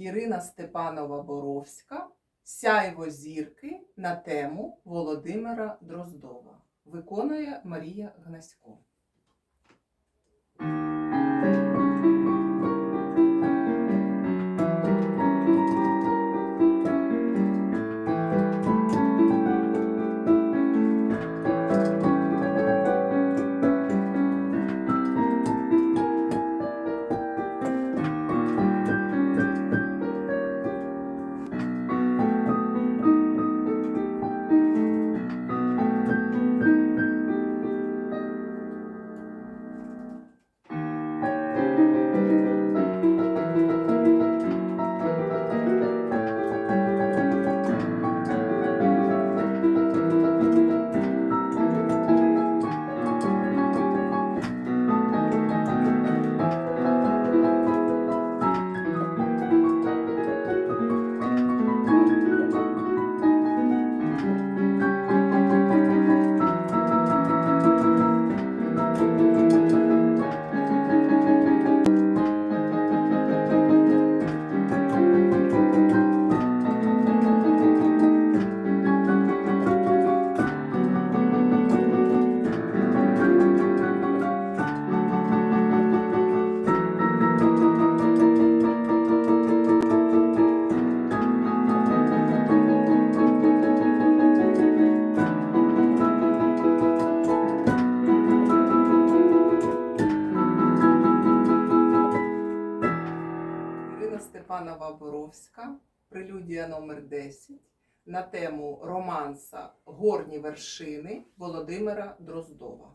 Ірина Степанова Боровська Сяйво зірки на тему Володимира Дроздова. Виконує Марія Гнасько. Степана Ваборовська прелюдія номер 10 на тему романса Горні вершини Володимира Дроздова.